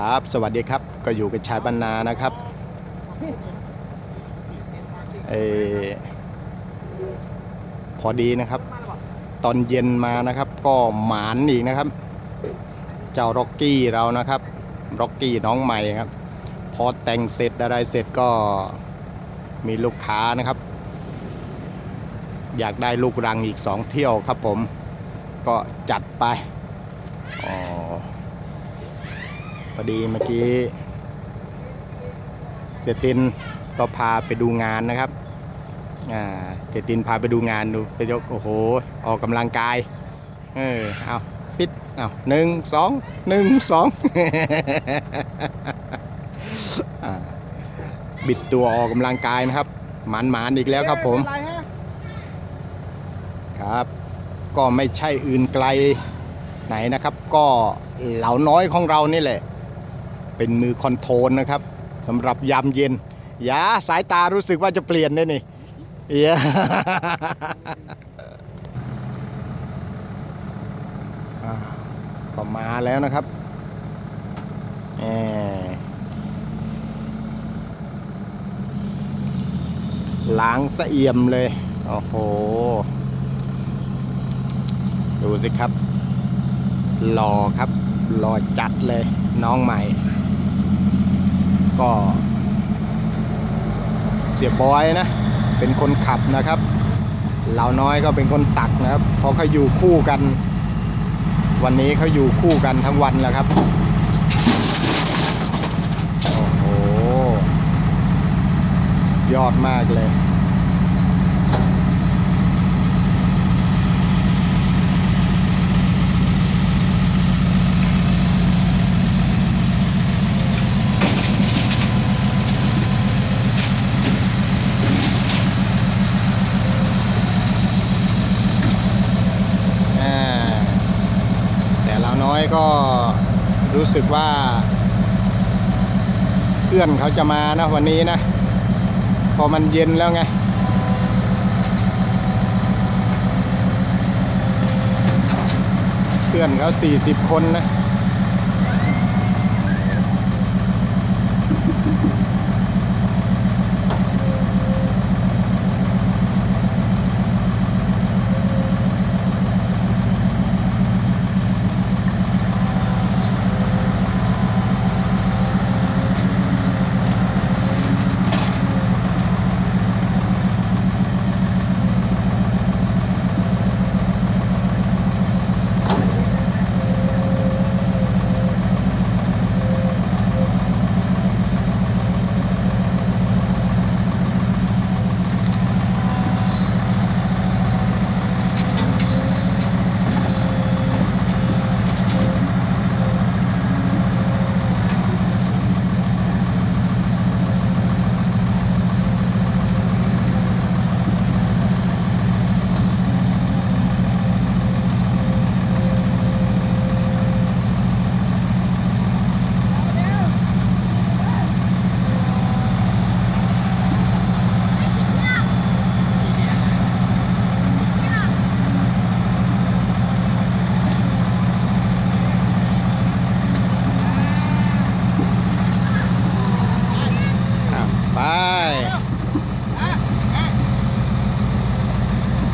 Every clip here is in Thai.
ครับ สวัสดีครับก็อยู่กับชายบรรณานะครับเออพอดีนะครับ ตอนเย็นมานะครับ ก็หมานอีกนะครับ เจ้าร็อกกี้เรานะครับร็อกกี้น้องใหม่ครับ พอแต่งเสร็จอะไรเสร็จก็มีลูกค้านะครับ อยากได้ลูกรังอีกสองเที่ยวครับผม ก็จัดไปอ๋อ อดีเมื่อกี้ เสตินก็พาไปดูงานนะครับอ่าเสตินพาไปดูงานดูไปยกโอ้โห ออกกำลังกาย เออเอาปิดเอาหนึ่งสองหนึ่งสองบิดตัวออกกำลังกายนะครับ หมันหมานอีกแล้วครับผม ครับ ก็ไม่ใช่อื่นไกลไหนนะครับ ก็เหล่าน้อยของเรานี่แหละ เป็นมือคอนโทรลนะครับสำหรับยามเย็นอย่าสายตารู้สึกว่าจะเปลี่ยนเลยนี่เอียอ่าก็มาแล้วนะครับแหล้างสะเอี่ยมเลย โอ้โห ดูสิครับหล่อครับหล่อจัดเลยน้องใหม่ ก็ เสียบอยนะ เป็นคนขับนะครับเหล่าน้อยก็เป็นคนตักนะครับพอเขาอยู่คู่กัน วันนี้เขาอยู่คู่กันทั้งวันแล้วครับโอ้โหยอดมากเลย อ่าแต่เรา น้อยก็รู้สึกว่า เพื่อนเขาจะมานะวันนี้นะ พอมันเย็นแล้วไงเพื่อนเขา40 คนนะ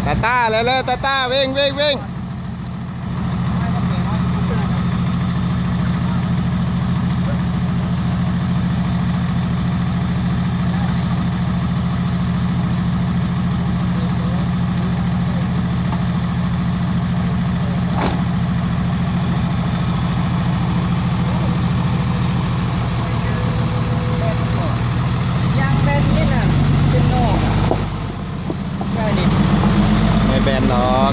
อะไป แล้วเลยเลยตาต้าวิ่งวิ่งวิ่งเป็นนี่น่ะเป็นโน่ใช่ดิ ไม่แบนหรอก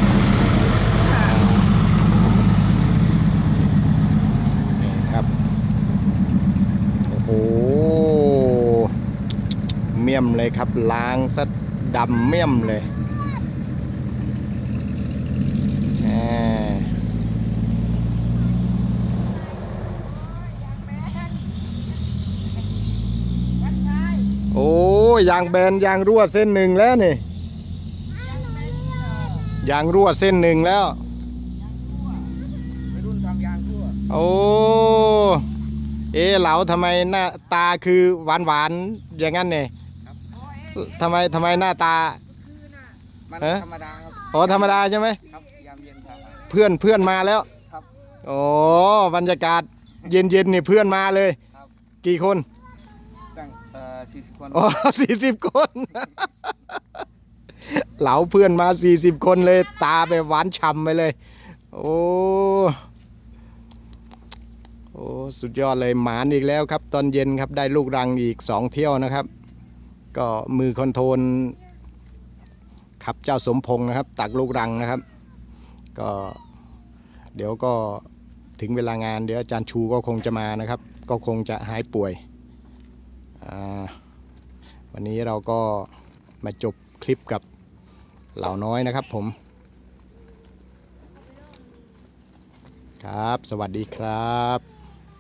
นี่ครับ โอ้โห เมี่ยมเลยครับ ล้างซะดำเมี่ยมเลยแหมโอ้ยางแบนยางรั่วเส้นหนึ่งแล้วนี่ยางรั่วเส้นหนึ่งแล้วไปรุ่นทำยางทั่วโอ้เอ๊ะเหลาทำไมหน้าตาคือหวานหวานๆอย่างนั้นเนี่ย ทำไมทำไมหน้าตา มันเอ๊ะธรรมดาครับอ๋อธรรมดาใช่ไหม ครับยามเย็นครับเพื่อนเพื่อนมาแล้วครับโอ้บรรยากาศเย็นเย็นๆนี่เพื่อนมาเลย ครับ กี่คน ตั้งเอ่อสี่สิบคนอ๋อสี่สิบคน เหลาเพื่อนมาสี่สิบคนเลย ตาไปหวานฉ่ำไปเลย โอ้โอ้ สุดยอดเลยหมานอีกแล้วครับ ตอนเย็นครับได้ลูกรังอีกสองเที่ยวนะครับ ก็มือคอนโทรลขับเจ้าสมพงษ์นะครับ ตักลูกรังนะครับ ก็เดี๋ยวก็ถึงเวลางานเดี๋ยวอาจารย์ชูก็คงจะมานะครับ ก็คงจะหายป่วย วันนี้เราก็มาจบคลิปกับเหล่าน้อยนะครับผม ครับ สวัสดีครับ